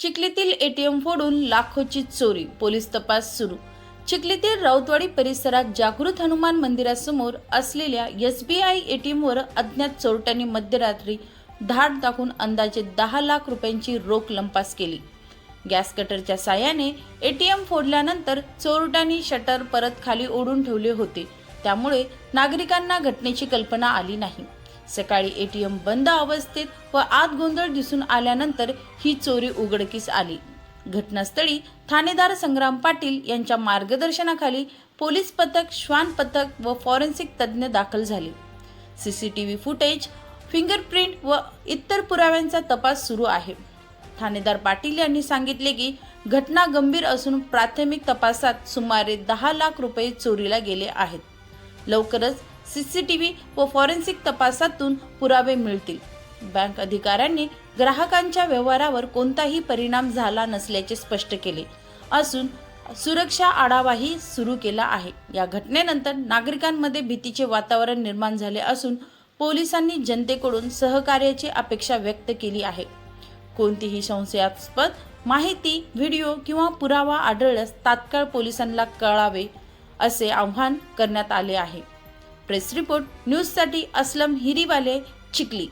चिखलीतील ATM फोडून लाखोची चोरी police तपास सुरू. चिखलीतील राऊतवाडी परिसरात जागृत हनुमान मंदिरासमोर असलेल्या एस बी आय एटीएमवर अज्ञात चोरट्यांनी मध्यरात्री धाड टाकून अंदाजे दहा लाख रुपयांची रोख लंपास केली. गॅस कटरच्या साह्याने एटीएम फोडल्यानंतर चोरट्यांनी शटर परत खाली ओढून ठेवले होते. त्यामुळे नागरिकांना घटनेची कल्पना आली नाही. सकाळी एटीएम बंद अवस्थेत व आत गोंधळ दिसून आल्यानंतर ही चोरी उघडकीस आली. घटनास्थळी ठाणेदार संग्राम पाटील यांच्या मार्गदर्शनाखाली पोलीस पथक श्वान पथक व फॉरेन्सिक तज्ज्ञ दाखल झाले. सीसीटीव्ही फुटेज फिंगरप्रिंट व इतर पुराव्यांचा तपास सुरू आहे. ठाणेदार पाटील यांनी सांगितले की घटना गंभीर असून प्राथमिक तपासात सुमारे दहा लाख रुपये चोरीला गेले आहेत. लवकरच सीसीटीव्ही व फॉरेन्सिक तपासातून पुरावे मिळतील. बँक अधिकाऱ्यांनी ग्राहकांच्या व्यवहारावर कोणताही परिणाम झाला नसल्याचे स्पष्ट केले. असून सुरक्षा आढावाही सुरू केला आहे. या घटनेनंतर नागरिकांमध्ये भीतीचे वातावरण निर्माण झाले असून पोलिसांनी जनतेकडून सहकार्याची अपेक्षा व्यक्त केली आहे. कोणतीही संशयास्पद माहिती व्हिडिओ किंवा पुरावा आढळल्यास तात्काळ पोलिसांना कळावे असे आवाहन करण्यात आले आहे. प्रेस रिपोर्ट न्यूजसाठी असलम हिरीवाले चिखली.